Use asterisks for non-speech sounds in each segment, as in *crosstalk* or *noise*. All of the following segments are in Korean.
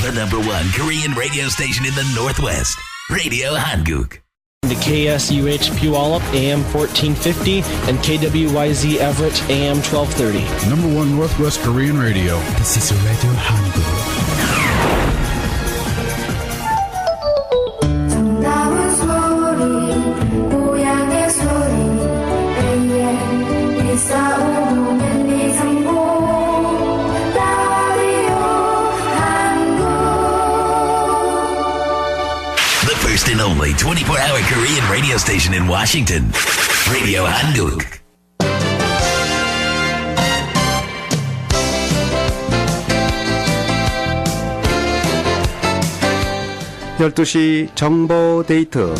The number one Korean radio station in the Northwest. Radio Hanguk. The KSUH Puyallup AM 1450 and KWYZ Everett AM 1230. Number one Northwest Korean radio. This is Radio Hangul. Radio station in Washington. Radio Hanguk. 열두 시 정보 데이트.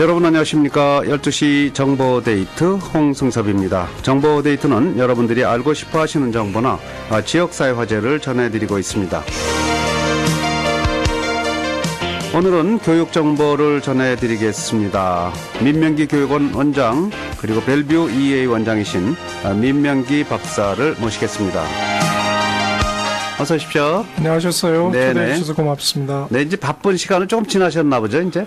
여러분 안녕하십니까? 12시 정보 데이트 홍승섭입니다. 정보 데이트는 여러분들이 알고 싶어 하시는 정보나 아, 지역사회 화제를 전해드리고 있습니다. 오늘은 교육 정보를 전해드리겠습니다. 민명기 교육원 원장 그리고 벨뷰 EA 원장이신 아, 민명기 박사를 모시겠습니다. 어서 오십시오. 안녕하셨어요. 네네. 초대해 주셔서 고맙습니다. 네, 이제 바쁜 시간을 조금 지나셨나 보죠, 이제?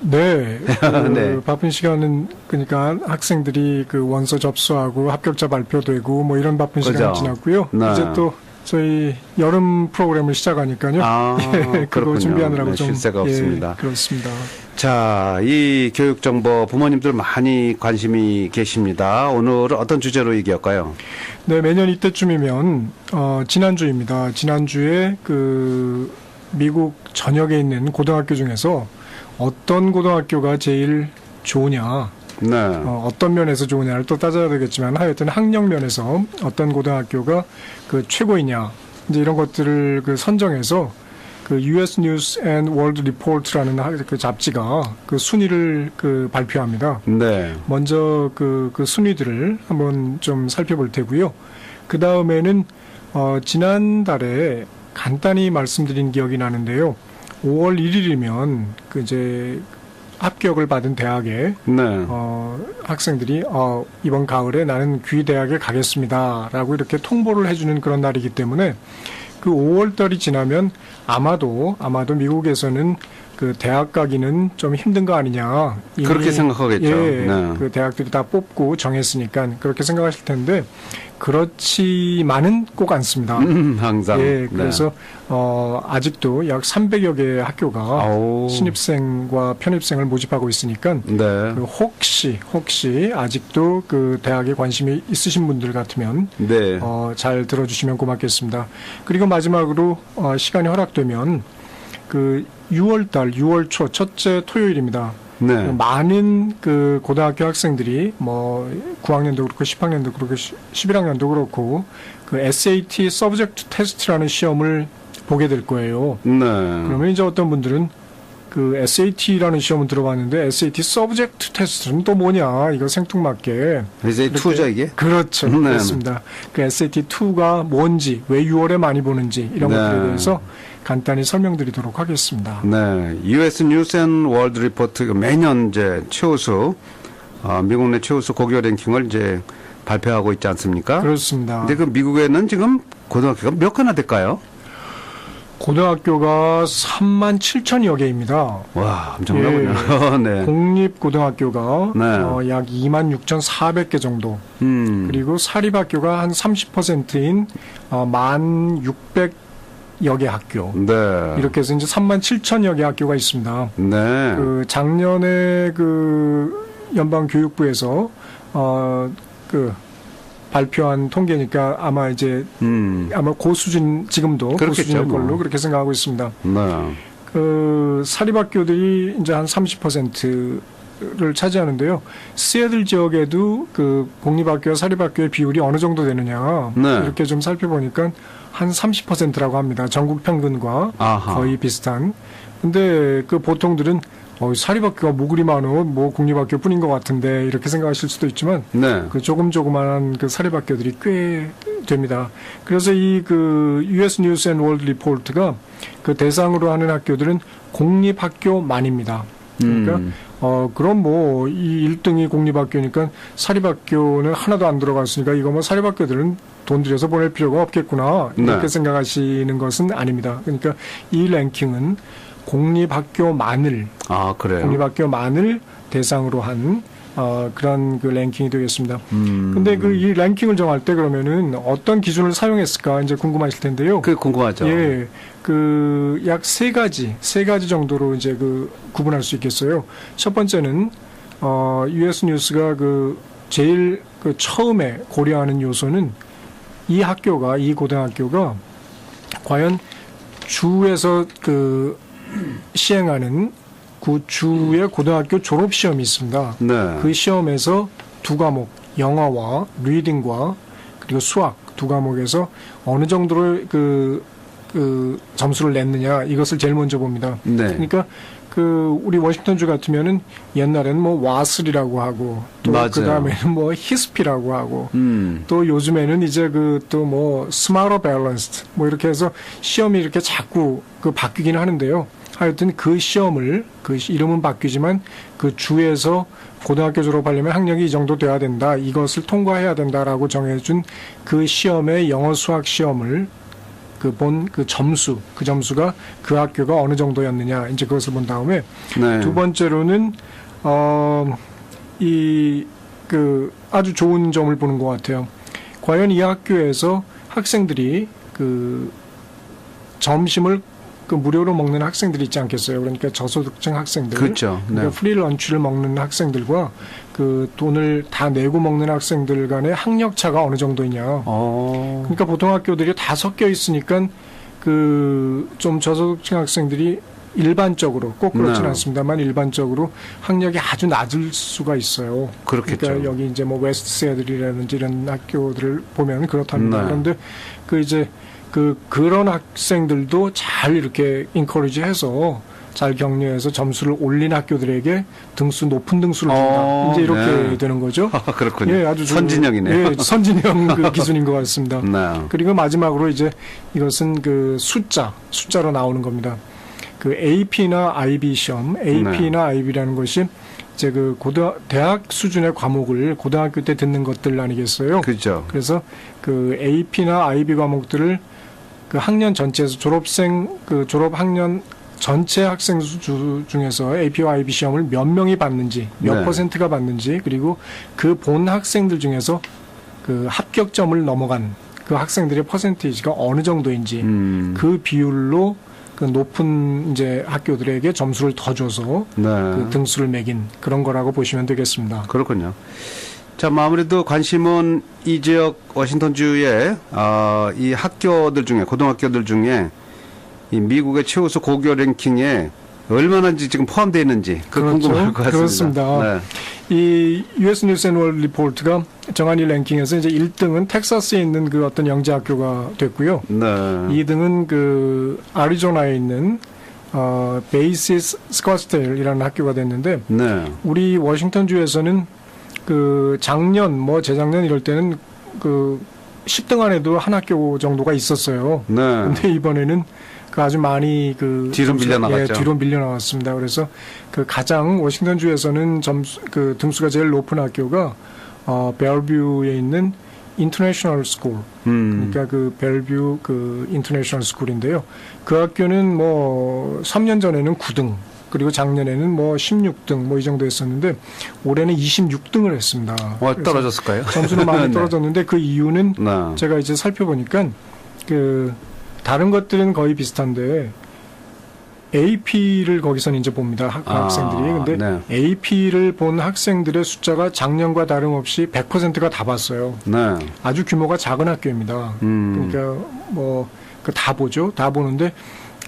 네. *laughs* 그 네. 바쁜 시간은 그러니까 학생들이 그 원서 접수하고 합격자 발표되고 뭐 이런 바쁜 그죠. 시간 지났고요. 네. 이제 또 저희 여름 프로그램을 시작하니까요. 아, *laughs* 예, 그거. 준비하느라고 네, 좀쉴 새가 예, 없습니다. 그렇습니다. 자, 이 교육 정보 부모님들 많이 관심이 계십니다. 오늘은 어떤 주제로 얘기할까요? 네, 매년 이때쯤이면 어, 지난주입니다. 지난주에 그 미국 전역에 있는 고등학교 중에서 어떤 고등학교가 제일 좋으냐 네. 어, 어떤 면에서 좋으냐를 또 따져야 되겠지만 하여튼 학력 면에서 어떤 고등학교가 그 최고이냐 이제 이런 것들을 그 선정해서 그 US News and World Report라는 하- 그 잡지가 그 순위를 그 발표합니다. 네. 먼저 그, 그 순위들을 한번 좀 살펴볼 테고요. 그 다음에는 어, 지난달에 간단히 말씀드린 기억이 나는데요. 5월 1일이면 그 이제 합격을 받은 대학에 네. 어, 학생들이 어, 이번 가을에 나는 귀 대학에 가겠습니다라고 이렇게 통보를 해주는 그런 날이기 때문에 그 5월달이 지나면 아마도 아마도 미국에서는 그 대학 가기는 좀 힘든 거 아니냐 그렇게 생각하겠죠. 예, 네. 그 대학들이 다 뽑고 정했으니까 그렇게 생각하실 텐데 그렇지만은 꼭 않습니다. 음, 항상. 예, 그래서 어, 아직도 약 300여 개의 학교가 아우. 신입생과 편입생을 모집하고 있으니까 네. 그 혹시 혹시 아직도 그 대학에 관심이 있으신 분들 같으면 네. 어, 잘 들어주시면 고맙겠습니다. 그리고 마지막으로 어, 시간이 허락되면 그 6월달 6월 초 첫째 토요일입니다. 네. 많은 그 고등학교 학생들이 뭐 9학년도 그렇고 10학년도 그렇고 11학년도 그렇고 그 SAT 서브젝트 테스트라는 시험을 보게 될 거예요. 네. 그러면 이제 어떤 분들은 그 SAT라는 시험은 들어봤는데 SAT 서브젝트 테스트는 또 뭐냐 이거 생뚱맞게 이제 이렇게- 투자 이게? 그렇죠 네. 그렇습니다 그 SAT2가 뭔지 왜 6월에 많이 보는지 이런 네. 것들에 대해서 간단히 설명드리도록 하겠습니다 네. US 뉴스 앤 월드 리포트 매년 이제 최우수 어, 미국 내 최우수 고교 랭킹을 이제 발표하고 있지 않습니까? 그렇습니다 근데 그 미국에는 지금 고등학교가 몇 개나 될까요? 고등학교가 3만 7천여 개입니다 와, 엄청나군요. *laughs* 네. 공립고등학교가 네. 어, 약 2만 6,400개 정도 음. 그리고 사립학교가 한 30%인 어, 1만 600 여 개 학교. 네. 이렇게 해서 이제 3만 7천여 개 학교가 있습니다. 네. 그 작년에 그 연방 교육부에서 어그 발표한 통계니까 아마 이제 음. 아마 고 수준 지금도 고 그렇겠죠, 수준일 걸로 뭐. 그렇게 생각하고 있습니다. 네. 그 사립학교들이 이제 한 30% 를 차지하는데요. 시애틀 지역에도 그 공립학교와 사립학교의 비율이 어느 정도 되느냐 네. 이렇게 좀 살펴보니까 한 30%라고 합니다. 전국 평균과 아하. 거의 비슷한. 근데 그 보통들은 어, 사립학교가 뭐 그리 많어, 뭐 공립학교 뿐인 것 같은데 이렇게 생각하실 수도 있지만 네. 그 조금 조그만한 그 사립학교들이 꽤 됩니다. 그래서 이 그 US 뉴스 앤 월드 리포트가 그 대상으로 하는 학교들은 공립학교만입니다. 그러니까 음. 어, 그럼 뭐, 이 1등이 공립학교니까 사립학교는 하나도 안 들어갔으니까 이거 뭐 사립학교들은 돈 들여서 보낼 필요가 없겠구나. 이렇게 네. 생각하시는 것은 아닙니다. 그러니까 이 랭킹은 공립학교만을, 아, 그래요. 공립학교만을 대상으로 한 어, 그런 그 랭킹이 되겠습니다. 음. 근데 그 이 랭킹을 정할 때 그러면은 어떤 기준을 사용했을까 이제 궁금하실 텐데요. 그게 궁금하죠. 예, 그 약 세 가지, 세 가지 정도로 이제 그 구분할 수 있겠어요. 첫 번째는 어, US 뉴스가 그 제일 그 처음에 고려하는 요소는 이 학교가 이 고등학교가 과연 주에서 그 시행하는 그 주의 고등학교 졸업 시험이 있습니다. 네. 그 시험에서 두 과목 영어와 리딩과 그리고 수학 두 과목에서 어느 정도로 그, 그 점수를 냈느냐 이것을 제일 먼저 봅니다. 네. 그러니까 그 우리 워싱턴주 같으면은 옛날에는 뭐 와슬이라고 하고 또 맞아요. 그 다음에는 뭐 히스피라고 하고 음. 또 요즘에는 이제 그 또 뭐 스마트 밸런스드 뭐 이렇게 해서 시험이 이렇게 자꾸 그 바뀌긴 하는데요. 하여튼 그 시험을 그 시- 이름은 바뀌지만 그 주에서 고등학교 졸업하려면 학력이 이 정도 돼야 된다. 이것을 통과해야 된다라고 정해준 그 시험의 영어 수학 시험을 그본그 점수 그 점수가 그 학교가 어느 정도였느냐 이제 그것을 본 다음에 네. 두 번째로는 어, 어이 그 아주 좋은 점을 보는 것 같아요. 과연 이 학교에서 학생들이 그 점심을 그 무료로 먹는 학생들이 있지 않겠어요. 그러니까 저소득층 학생들, 그렇죠. 네. 그러니까 프리 런치를 먹는 학생들과 그 돈을 다 내고 먹는 학생들 간의 학력 차가 어느 정도이냐. 어. 그러니까 보통 학교들이 다 섞여 있으니까 그 좀 저소득층 학생들이 일반적으로 꼭 그렇진 네. 않습니다만 일반적으로 학력이 아주 낮을 수가 있어요. 그렇겠죠. 그러니까 여기 이제 뭐 웨스트세들이라든지 이런 학교들을 보면 그렇답니다. 네. 그런데 그 이제 그 그런 학생들도 잘 이렇게 인커리지해서 잘 격려해서 점수를 올린 학교들에게 등수 높은 등수를 준다. 어, 이제 이렇게 네. 되는 거죠. *laughs* 그렇군요. 예, 아주 좀- 선진형이네요. 예, 선진형 그 *laughs* 기준인 것 같습니다. 네. 그리고 마지막으로 이제 이것은 그 숫자, 숫자로 나오는 겁니다. 그 AP나 IB 시험, AP나 IB라는 것이 이제 그 고등 대학 수준의 과목을 고등학교 때 듣는 것들 아니겠어요? 그죠. 그래서 그 AP나 IB 과목들을 그 학년 전체에서 졸업생 그 졸업 학년 전체 학생 수 중에서 AP와 IB 시험을 몇 명이 받는지 몇 네. 퍼센트가 받는지 그리고 그 본 학생들 중에서 그 합격점을 넘어간 그 학생들의 퍼센테이지가 어느 정도인지 음. 그 비율로 그 높은 이제 학교들에게 점수를 더 줘서 네. 그 등수를 매긴 그런 거라고 보시면 되겠습니다. 그렇군요. 자, 뭐 아무래도 관심은 이 지역 워싱턴주의 어, 이 학교들 중에 고등학교들 중에 이 미국의 최우수 고교 랭킹에 얼마나인지 지금 포함되어 있는지 그 그렇죠. 궁금할 것 같습니다. 그렇습니다. 네. 이 US 뉴스 앤 월드 리포트가 정한 이 랭킹에서 이제 1등은 텍사스에 있는 그 어떤 영재 학교가 됐고요. 네. 2등은 그 아리조나에 있는 어 베이시스 스코스테일이라는 학교가 됐는데 네. 우리 워싱턴 주에서는 그 작년 뭐 재작년 이럴 때는 그 10등 안에도 한 학교 정도가 있었어요. 네. 근데 이번에는 그 아주 많이 그 뒤로 점수- 밀려 나갔죠. 예, 뒤로 밀려 나왔습니다. 그래서 그 가장 워싱턴 주에서는 점수 그 등수가 제일 높은 학교가 어 벨뷰에 있는 인터내셔널 스쿨. 음. 그러니까 그 벨뷰 그 인터내셔널 스쿨인데요. 그 학교는 뭐 3년 전에는 9등 그리고 작년에는 뭐 16등 뭐 이 정도 했었는데 올해는 26등을 했습니다. 어, 그래서 떨어졌을까요? 점수는 많이 *laughs* 네. 떨어졌는데 그 이유는 네. 제가 이제 살펴보니까 그 다른 것들은 거의 비슷한데 AP를 거기서는 이제 봅니다 학, 아, 학생들이 근데 네. AP를 본 학생들의 숫자가 작년과 다름없이 100%가 다 봤어요. 네. 아주 규모가 작은 학교입니다. 음. 그러니까 뭐그다 보죠, 다 보는데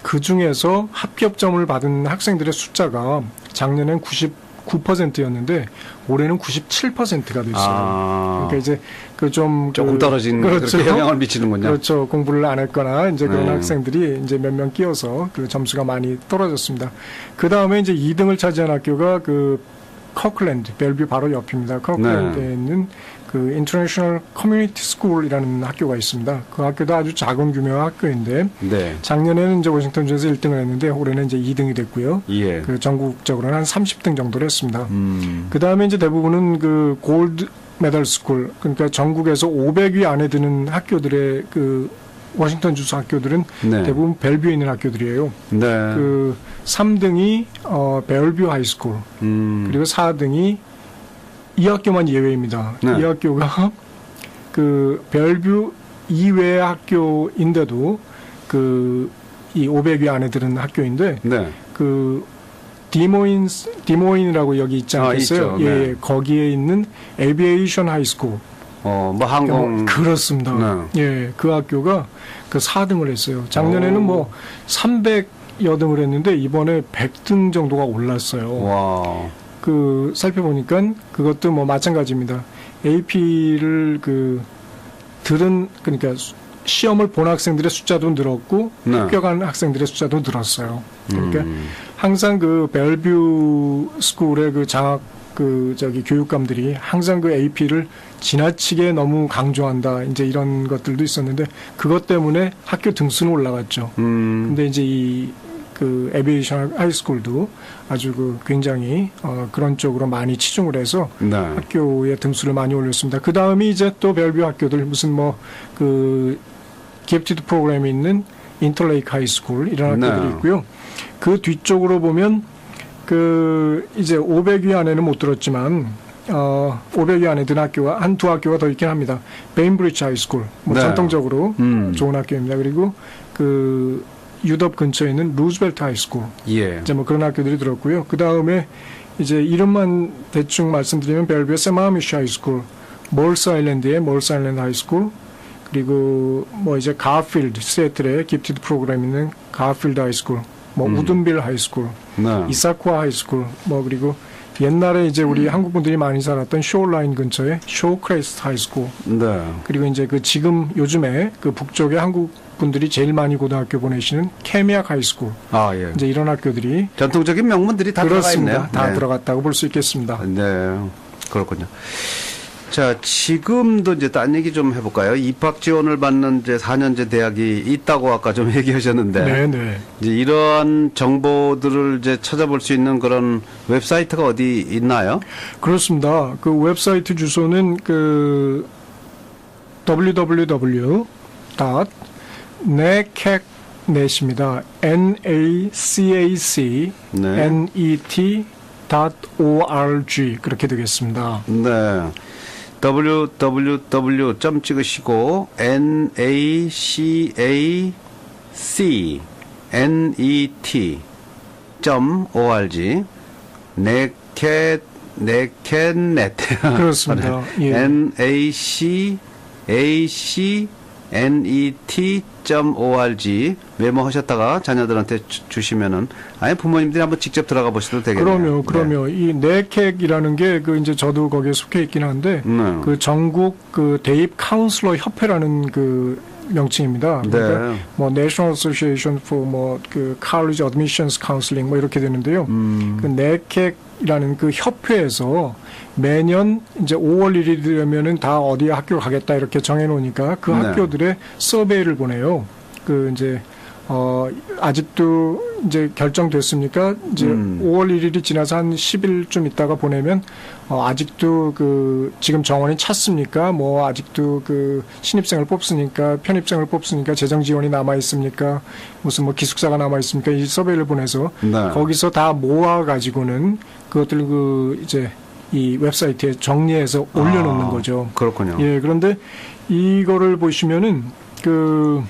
그 중에서 합격점을 받은 학생들의 숫자가 작년엔 99%였는데 올해는 97%가 됐어요. 아. 그러니까 이제 그 좀 조금 떨어진 그렇게 영향을 미치는군요. 그렇죠. 공부를 안 했거나 이제 그런 네. 학생들이 이제 몇 명 끼어서 그 점수가 많이 떨어졌습니다. 그 다음에 이제 2등을 차지한 학교가 그 커클랜드, 벨뷰 바로 옆입니다. 커클랜드에 네. 있는 그 인터내셔널 커뮤니티 스쿨이라는 학교가 있습니다. 그 학교도 아주 작은 규모의 학교인데 네. 작년에는 이제 워싱턴주에서 1등을 했는데 올해는 이제 2등이 됐고요. 예. 그 전국적으로는 한 30등 정도를 했습니다. 음. 그 다음에 이제 대부분은 그 골드 메달 스쿨 그러니까 전국에서 500위 안에 드는 학교들의 그 워싱턴 주스 학교들은 네. 대부분 벨뷰에 있는 학교들이에요. 네. 그 3등이 어 벨뷰 하이스쿨 음. 그리고 4등이 이 학교만 예외입니다. 네. 이 학교가 그 벨뷰 이외의 학교인데도 그 이 500위 안에 드는 학교인데 네. 그 디모인 디모인이라고 여기 있지 아, 않겠어요? 있죠. 예, 네. 예, 거기에 있는 에비에이션 하이스쿨. 어, 뭐 항공 뭐 그렇습니다. 예, 그 학교가 그 4등을 했어요. 작년에는 오. 뭐 300여 등을 했는데 이번에 100등 정도가 올랐어요. 와. 그 살펴보니까 그것도 뭐 마찬가지입니다. AP를 그 들은 그러니까 수- 시험을 본 학생들의 숫자도 늘었고 네. 합격한 학생들의 숫자도 늘었어요. 그러니까 음. 항상 그 벨뷰 스쿨의 그 장학 그 저기 교육감들이 항상 그 AP를 지나치게 너무 강조한다. 이제 이런 것들도 있었는데 그것 때문에 학교 등수는 올라갔죠. 음. 근데 이제 이 그 에비에이션 하이스쿨도 아주 그 굉장히 어 그런 쪽으로 많이 치중을 해서 네. 학교의 등수를 많이 올렸습니다. 그 다음이 이제 또 벨뷰 학교들 무슨 뭐 그 기프티드 프로그램이 있는 인터레이크 하이스쿨 이런 학교들이 네. 있고요. 그 뒤쪽으로 보면 그 이제 500위 안에는 못 들었지만 어 500위 안에 든 학교가 한 두 학교가 더 있긴 합니다. 베인브리지 하이스쿨 뭐 네. 전통적으로 음. 좋은 학교입니다. 그리고 그 유럽 근처에 있는 루즈벨트 하이스쿨 예. 이제 뭐 그런 학교들이 들었고요. 그 다음에 이제 이름만 대충 말씀드리면 벨뷰의 세마미시 하이스쿨, 몰스 아일랜드의 몰스 아일랜드 하이스쿨, 그리고 뭐 이제 가필드, 시애틀의 기프티드 프로그램 있는 가필드 하이스쿨, 뭐 음. 우든빌 하이스쿨, 네. 이사쿠아 하이스쿨, 뭐 그리고 옛날에 이제 우리 한국 분들이 많이 살았던 쇼라인 근처에 쇼크레스트 하이스쿨, 네. 그리고 이제 그 지금 요즘에 그 북쪽에 한국 분들이 제일 많이 고등학교 보내시는 케미악 하이스쿨, 아, 예. 이제 이런 학교들이 전통적인 명문들이 다 그렇습니다. 다 네. 들어갔다고 볼 수 있겠습니다. 네. 그렇군요. 자, 지금도 이제 딴 얘기 좀 해볼까요? 입학 지원을 받는 이제 4년제 대학이 있다고 아까 좀 *laughs* 얘기하셨는데. 네, 네. 이제 이러한 정보들을 이제 찾아볼 수 있는 그런 웹사이트가 어디 있나요? 그렇습니다. 그 웹사이트 주소는 그 www. Necacnet입니다. n a c a c 네. n e t .org 그렇게 되겠습니다. 네. www. 점 찍으시고 n a c a c n e t 점 org 네켓 네켓넷 그렇습니다. 예. n a c a c n e t 점 org 메모하셨다가 자녀들한테 주- 주시면은 아니 부모님들이 한번 직접 들어가 보셔도 되겠네요. 그럼요, 그럼요. 이 네케이라는 게 그 이제 저도 거기에 속해 있긴 한데 네. 그 전국 그 대입 카운슬러 협회라는 그 명칭입니다. 그러니까 네. 뭐 National Association for 뭐그 College Admissions Counseling 뭐 이렇게 되는데요. 음. 그 네케이라는 그 협회에서 매년 이제 5월 1일이 되면은 다 어디 학교 가겠다 이렇게 정해 놓으니까 그 네. 학교들의 서베이를 보내요. 그 이제 어 아직도 이제 결정됐습니까? 이제 음. 5월 1일이 지나서 한 10일쯤 있다가 보내면 어 아직도 그 지금 정원이 찼습니까? 뭐 아직도 그 신입생을 뽑습니까? 편입생을 뽑습니까? 재정 지원이 남아 있습니까? 무슨 뭐 기숙사가 남아 있습니까? 이 서베이를 보내서 네. 거기서 다 모아 가지고는 그것들 그 이제 이 웹사이트에 정리해서 올려놓는 아, 거죠. 그렇군요. 예, 그런데 이거를 보시면은 그,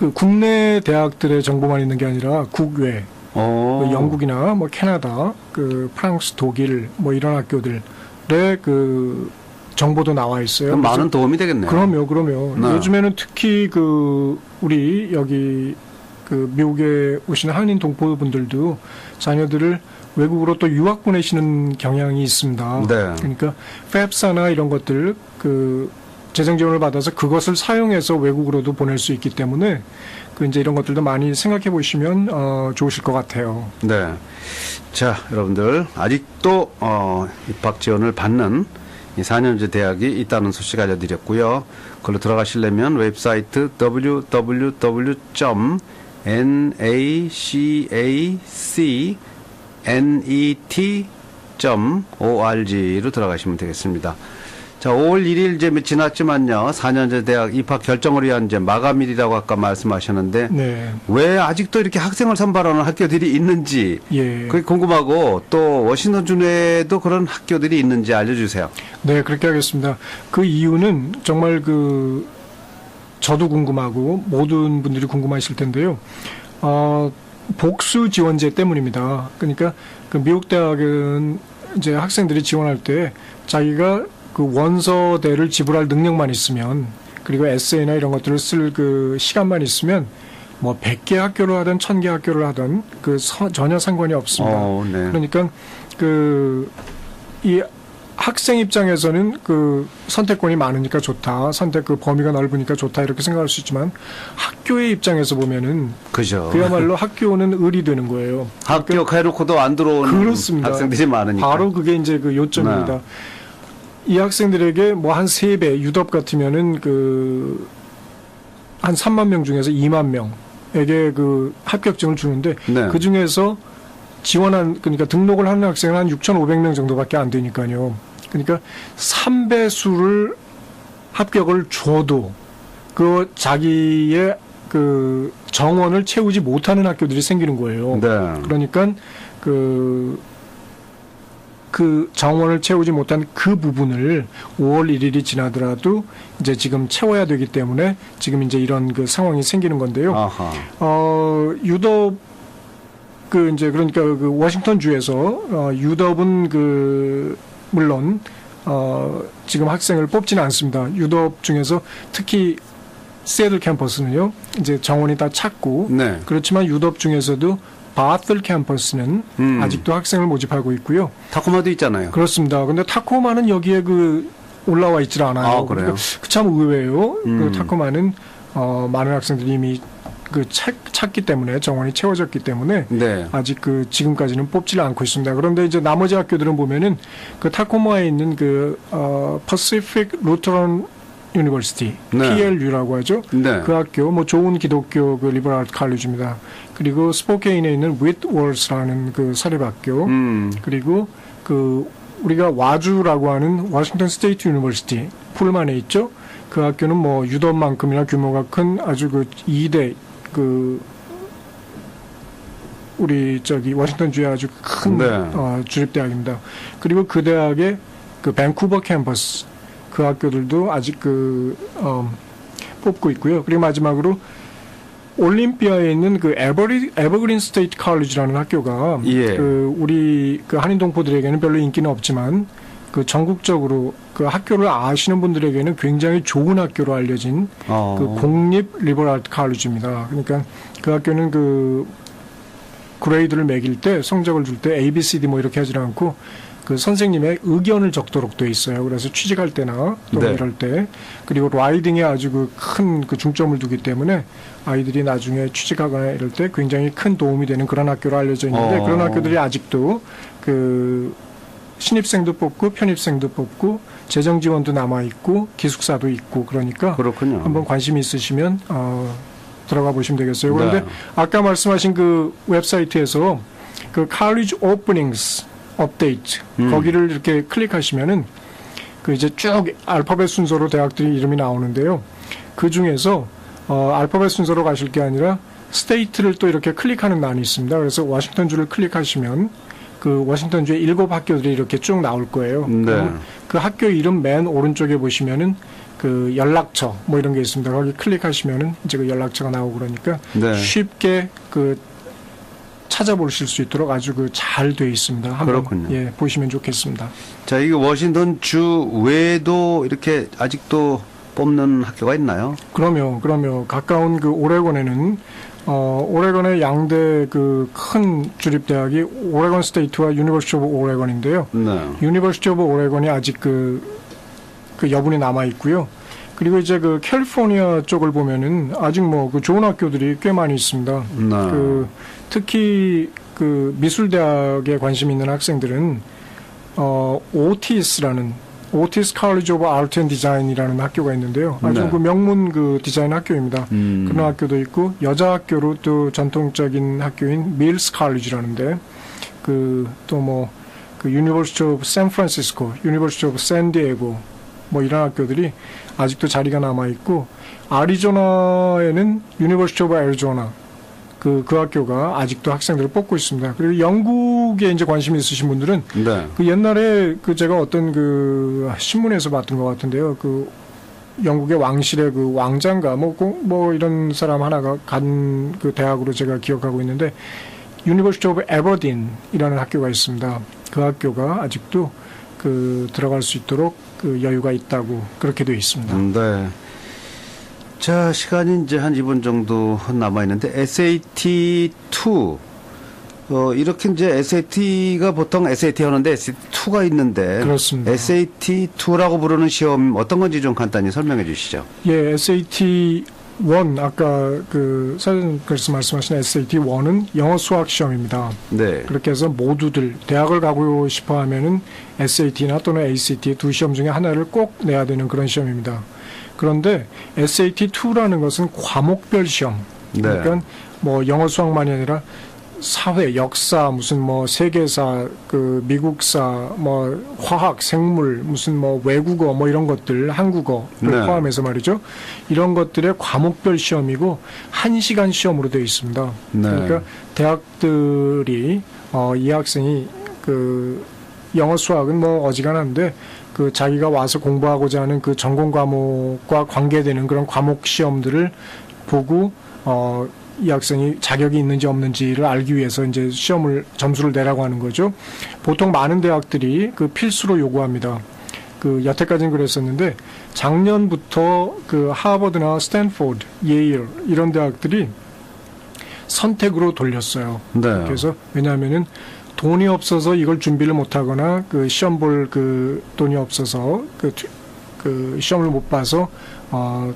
그 국내 대학들의 정보만 있는 게 아니라 국외, 어. 그 영국이나 뭐 캐나다, 그 프랑스, 독일 뭐 이런 학교들의 그 정보도 나와 있어요. 많은 도움이 되겠네요. 그럼요, 그럼요. 네. 요즘에는 특히 그 우리 여기 그 미국에 오시는 한인 동포분들도 자녀들을 외국으로 또 유학 보내시는 경향이 있습니다. 네. 그러니까 팹사나 이런 것들 그 재정 지원을 받아서 그것을 사용해서 외국으로도 보낼 수 있기 때문에 그 이제 이런 것들도 많이 생각해 보시면 어, 좋으실 것 같아요. 네. 자, 여러분들 아직도 어, 입학 지원을 받는 이 4년제 대학이 있다는 소식 알려드렸고요. 그걸로 들어가시려면 웹사이트 www.naccanet.org로 들어가시면 되겠습니다. 자, 5월 1일 이제 지났지만요. 4년제 대학 입학 결정을 위한 이제 마감일이라고 아까 말씀하셨는데 네. 왜 아직도 이렇게 학생을 선발하는 학교들이 있는지 예. 그게 궁금하고 또 워싱턴 주에도 그런 학교들이 있는지 알려주세요. 네, 그렇게 하겠습니다. 그 이유는 정말 그 저도 궁금하고 모든 분들이 궁금하실 텐데요. 어, 복수 지원제 때문입니다. 그러니까 그 미국 대학은 이제 학생들이 지원할 때 자기가 그 원서대를 지불할 능력만 있으면 그리고 에세이나 이런 것들을 쓸 그 시간만 있으면 뭐 100개 학교를 하든 1000개 학교를 하든 그 서- 전혀 상관이 없습니다. 어, 네. 그러니까 그 이 학생 입장에서는 그 선택권이 많으니까 좋다. 선택 그 범위가 넓으니까 좋다. 이렇게 생각할 수 있지만 학교의 입장에서 보면은 그죠. 그야말로 *laughs* 학교는 을이 되는 거예요. 학교 해놓고도 안 들어오는 그렇습니다. 학생들이 많으니까. 바로 그게 이제 그 요점입니다. 네. 이 학생들에게 뭐 한 세 배 유럽 같으면은 그 한 3만 명 중에서 2만 명에게 그 합격증을 주는데 네. 그 중에서 지원한 그러니까 등록을 하는 학생은 한 6,500명 정도밖에 안 되니까요. 그러니까 3배수를 합격을 줘도 그 자기의 그 정원을 채우지 못하는 학교들이 생기는 거예요. 네. 그러니까 그, 그 정원을 채우지 못한 그 부분을 5월 1일이 지나더라도 이제 지금 채워야 되기 때문에 지금 이제 이런 그 상황이 생기는 건데요. 아하. 어, 유럽 그 이제 그러니까 그 워싱턴 주에서 어, 유럽은 그 물론 어, 지금 학생을 뽑지는 않습니다. 유럽 중에서 특히 세들 캠퍼스는요. 이제 정원이 다 찼고 네. 그렇지만 유럽 중에서도 바틀 캠퍼스는 음. 아직도 학생을 모집하고 있고요. 타코마도 있잖아요. 그렇습니다. 근데 타코마는 여기에 그 올라와 있질 않아요. 아, 그래요? 그참 의외예요. 음. 그 타코마는 어, 많은 학생들이 이미 그 찾, 찾기 때문에 정원이 채워졌기 때문에 네. 아직 그 지금까지는 뽑지를 않고 있습니다. 그런데 이제 나머지 학교들은 보면은 그 타코마에 있는 그 어, University 네. PLU라고 하죠. 네. 그 학교 뭐 좋은 기독교 그 리버럴 칼리지입니다. 그리고 스포케인에 있는 윗월스라는 그 사립학교 음. 그리고 그 우리가 와주라고 하는 워싱턴 스테이트 유니버시티 풀만에 있죠. 그 학교는 뭐 유럽만큼이나 규모가 큰 아주 그 2대 그 우리 저기 워싱턴 주의 아주 큰 네. 어, 주립 대학입니다. 그리고 그 대학의 그 밴쿠버 캠퍼스 그 학교들도 아직 그 어, 뽑고 있고요. 그리고 마지막으로 올림피아에 있는 그 에버리 에버그린 스테이트 칼리지라는 학교가 예. 그 우리 그 한인 동포들에게는 별로 인기는 없지만 그 전국적으로 그 학교를 아시는 분들에게는 굉장히 좋은 학교로 알려진 어. 그 공립 리버럴 칼리지입니다. 그러니까 그 학교는 그 그레이드를 매길 때 성적을 줄 때 A, B, C, D 뭐 이렇게 하지 않고 그 선생님의 의견을 적도록 돼 있어요. 그래서 취직할 때나 또 네. 이럴 때 그리고 라이딩에 아주 그 큰 그 중점을 두기 때문에 아이들이 나중에 취직하거나 이럴 때 굉장히 큰 도움이 되는 그런 학교로 알려져 있는데 어. 그런 학교들이 아직도 그 신입생도 뽑고 편입생도 뽑고 재정 지원도 남아 있고 기숙사도 있고 그러니까 그렇군요. 한번 관심 있으시면 어, 들어가 보시면 되겠어요. 그런데 네. 아까 말씀하신 그 웹사이트에서 그 College Openings Update 음. 거기를 이렇게 클릭하시면은 그 이제 쭉 알파벳 순서로 대학들이 이름이 나오는데요. 그 중에서 어, 알파벳 순서로 가실 게 아니라 스테이트를 또 이렇게 클릭하는 난이 있습니다. 그래서 워싱턴 주를 클릭하시면 그 워싱턴 주의 일곱 학교들이 이렇게 쭉 나올 거예요. 네. 그럼 그 학교 이름 맨 오른쪽에 보시면은 그 연락처 뭐 이런 게 있습니다. 거기 클릭하시면은 이제 그 연락처가 나오고 그러니까 네. 쉽게 그 찾아보실 수 있도록 아주 그 잘 돼 있습니다. 한번 그렇군요. 예, 보시면 좋겠습니다. 자, 이게 워싱턴 주 외에도 이렇게 아직도 뽑는 학교가 있나요? 그러면 그러면 가까운 그 오레곤에는 어 오레곤의 양대 그 큰 주립 대학이 오레곤 스테이트와 유니버시티 오브 오레곤인데요. 네. 유니버시티 오브 오레곤이 아직 그, 그 여분이 남아 있고요. 그리고 이제 그 캘리포니아 쪽을 보면은 아직 뭐 그 좋은 학교들이 꽤 많이 있습니다. 네. 그 특히 그 미술대학에 관심 있는 학생들은 어 오티스라는 오티스 칼리지 오브 아트 앤 디자인이라는 학교가 있는데요. 아주 네. 그 명문 그 디자인 학교입니다. 음. 그런 학교도 있고 여자 학교로 또 전통적인 학교인 밀스 칼리지라는데 그 또 뭐그 유니버시티 오브 샌프란시스코, 유니버시티 오브 샌디에고 뭐 이런 학교들이 아직도 자리가 남아 있고 아리조나에는 유니버시티 오브 애리조나 그, 그 학교가 아직도 학생들을 뽑고 있습니다. 그리고 영국에 이제 관심 있으신 분들은 네. 그 옛날에 그 제가 어떤 그 신문에서 봤던 것 같은데요. 그 영국의 왕실의 그 왕자인가 뭐, 꼭뭐 이런 사람 하나가 간 그 대학으로 제가 기억하고 있는데 유니버시티 오브 에버딘이라는 학교가 있습니다. 그 학교가 아직도 그 들어갈 수 있도록 그 여유가 있다고 그렇게 되어 있습니다. 음, 네. 자, 시간이 이제 한 2분 정도 남아 있는데 SAT 2 어, 이렇게 이제 SAT가 보통 SAT 하는데 SAT2가 있는데 그렇습니다. SAT 2라고 부르는 시험 어떤 건지 좀 간단히 설명해 주시죠. 예, SAT 1 아까 그 사장님께서 말씀하신 SAT 1은 영어 수학 시험입니다. 네. 그렇게 해서 모두들 대학을 가고 싶어 하면은 SAT나 또는 ACT 두 시험 중에 하나를 꼭 내야 되는 그런 시험입니다. 그런데 SAT2라는 것은 과목별 시험. 네. 그러니까 뭐 영어 수학만이 아니라 사회, 역사, 무슨 뭐 세계사, 그 미국사, 뭐 화학, 생물, 무슨 뭐 외국어 뭐 이런 것들, 한국어를 네. 포함해서 말이죠. 이런 것들의 과목별 시험이고 한 시간 시험으로 되어 있습니다. 네. 그러니까 대학들이 어, 이 학생이 그 영어 수학은 뭐 어지간한데 그 자기가 와서 공부하고자 하는 그 전공 과목과 관계되는 그런 과목 시험들을 보고 어, 이 학생이 자격이 있는지 없는지를 알기 위해서 이제 시험을 점수를 내라고 하는 거죠. 보통 많은 대학들이 그 필수로 요구합니다. 그 여태까지는 그랬었는데 작년부터 그 하버드나 스탠포드, 예일 이런 대학들이 선택으로 돌렸어요. 네. 그래서 왜냐하면은 돈이 없어서 이걸 준비를 못하거나 그 시험 볼 그 돈이 없어서 그, 튜- 그 시험을 못 봐서 어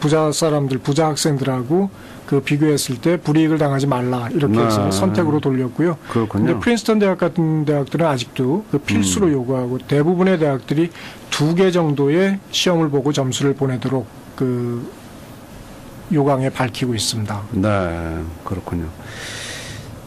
부자 사람들 부자 학생들하고 그 비교했을 때 불이익을 당하지 말라 이렇게 해서 네. 선택으로 돌렸고요. 그렇군요. 근데 프린스턴 대학 같은 대학들은 아직도 그 필수로 음. 요구하고 대부분의 대학들이 두 개 정도의 시험을 보고 점수를 보내도록 그 요강에 밝히고 있습니다. 네, 그렇군요.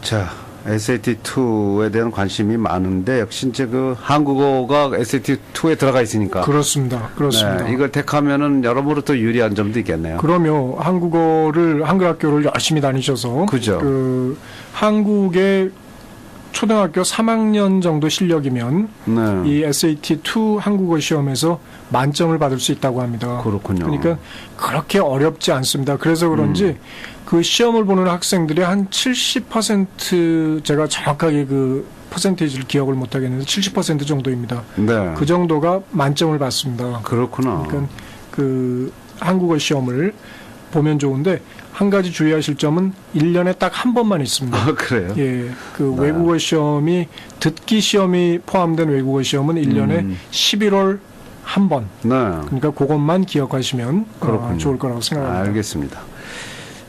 자, SAT2에 대한 관심이 많은데 역시 이제 그 한국어가 SAT2에 들어가 있으니까 그렇습니다. 그렇습니다. 네, 이걸 택하면은 여러모로 또 유리한 점도 있겠네요. 그러면 한국어를 한글 학교를 열심히 다니셔서 그죠. 그 한국의 초등학교 3학년 정도 실력이면 네. 이 SAT2 한국어 시험에서 만점을 받을 수 있다고 합니다. 그렇군요. 그러니까 그렇게 어렵지 않습니다. 그래서 그런지 음. 그 시험을 보는 학생들이 한70% 제가 정확하게 그 퍼센테이지를 기억을 못 하겠는데 70% 정도입니다. 네. 그 정도가 만점을 받습니다. 그렇구나. 그러니까 그 한국어 시험을 보면 좋은데 한 가지 주의하실 점은 1년에 딱 한 번만 있습니다. 아, 그래요? 예. 그 네. 외국어 시험이 듣기 시험이 포함된 외국어 시험은 1년에 음. 11월 한 번. 네. 그러니까 그것만 기억하시면 어. 좋을 거라고 생각합니다. 알겠습니다.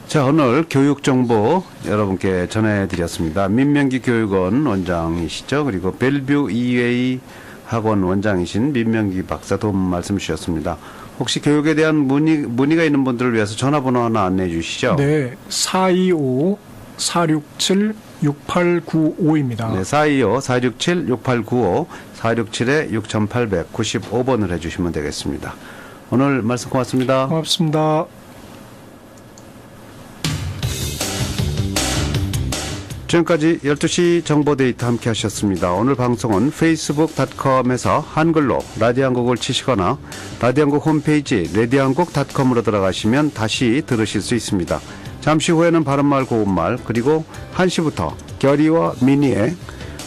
자, 오늘 교육 정보 여러분께 전해드렸습니다. 민명기 교육원 원장이시죠. 그리고 벨뷰 EA 학원 원장이신 민명기 박사 도움 말씀 주셨습니다. 혹시 교육에 대한 문의, 문의가 있는 분들을 위해서 전화번호 하나 안내해 주시죠. 네. 425 467 6895입니다. 네, 425 467 6895 467에 6895번을 해주시면 되겠습니다. 오늘 말씀 고맙습니다. 고맙습니다. 지금까지 12시 정보 데이트 함께 하셨습니다. 오늘 방송은 facebook.com에서 한글로 라디오 한국을 치시거나 라디오 한국 홈페이지 라디오한국닷컴으로 들어가시면 다시 들으실 수 있습니다. 잠시 후에는 바른말 고운말 그리고 1시부터 결의와 미니의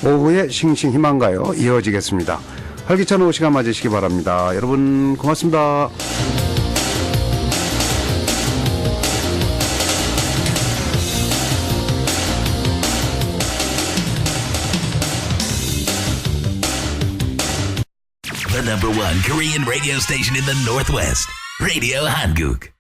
오후의 싱싱 희망가요 이어지겠습니다. 활기찬 오후 시간 맞으시기 바랍니다. 여러분 고맙습니다. Korean radio station in the Northwest. Radio Hanguk.